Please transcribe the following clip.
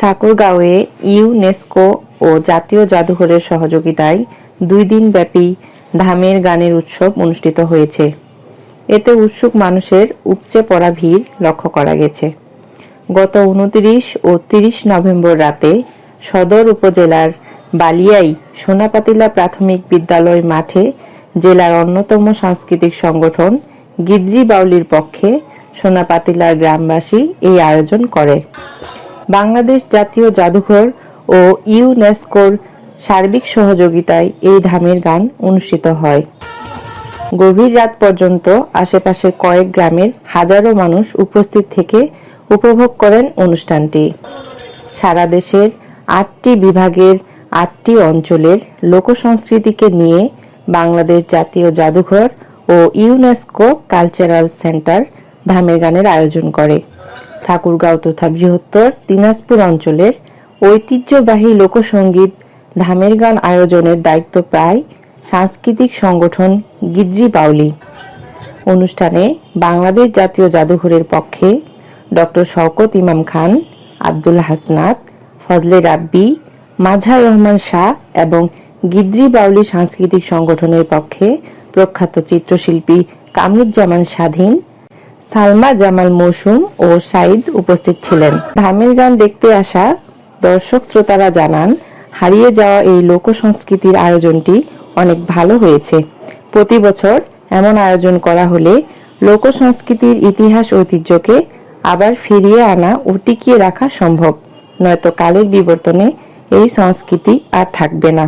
ঠাকুরগাঁওয়ে UNESCO ও জাতীয় জাদুঘরের সহযোগিতায় দুই দিন ব্যাপী ধামের গানের উৎসব অনুষ্ঠিত হয়েছে। এতে উৎসুক মানুষের উপচে পড়া ভিড় লক্ষ্য করা গেছে। গত উনত্রিশ ও তিরিশ নভেম্বর রাতে সদর উপজেলার বালিয়াই সোনাপাতিলা প্রাথমিক বিদ্যালয় মাঠে জেলার অন্যতম সাংস্কৃতিক সংগঠন গিদ্রি বাউলির পক্ষে সোনাপাতিলার গ্রামবাসী এই আয়োজন করে। বাংলাদেশ জাতীয় জাদুঘর ও ইউনেস্কোর সার্বিক সহযোগিতায় এই ধামের গান অনুষ্ঠিত হয়। গভীর রাত পর্যন্ত আশেপাশের কয়েক গ্রামের হাজারো মানুষ উপস্থিত থেকে উপভোগ করেন অনুষ্ঠানটি। সারা দেশের আটটি বিভাগের আটটি অঞ্চলের লোকসংস্কৃতিকে নিয়ে বাংলাদেশ জাতীয় জাদুঘর ও ইউনেস্কো কালচারাল সেন্টার ধামের গানের আয়োজন করে। ঠাকুরগাঁও তথা বৃহত্তর দিনাজপুর অঞ্চলের ঐতিহ্যবাহী লোকসঙ্গীত ধামের গান আয়োজনের দায়িত্ব প্রায় সাংস্কৃতিক সংগঠন গিদ্রি বাউলি। অনুষ্ঠানে বাংলাদেশ জাতীয় জাদুঘরের পক্ষে ডক্টর শওকত ইমাম খান, আব্দুল হাসনাত, ফজলে রাব্বি মাঝার রহমান শাহ এবং গিদ্রি বাউলি সাংস্কৃতিক সংগঠনের পক্ষে প্রখ্যাত চিত্রশিল্পী কামরুজ্জামান স্বাধীন সালমা, জামাল মৌসুম ও সাইদ উপস্থিত ছিলেন। ধামের গান দেখতে আসা দর্শক শ্রোতারা জানান, হারিয়ে যাওয়া এই লোক সংস্কৃতির আয়োজনটি অনেক ভালো হয়েছে। প্রতি বছর এমন আয়োজন করা হলে লোক সংস্কৃতির ইতিহাস ঐতিহ্যকে আবার ফিরিয়ে আনা ও টিকিয়ে রাখা সম্ভব। নয়তো কালের বিবর্তনে এই সংস্কৃতি আর থাকবে না।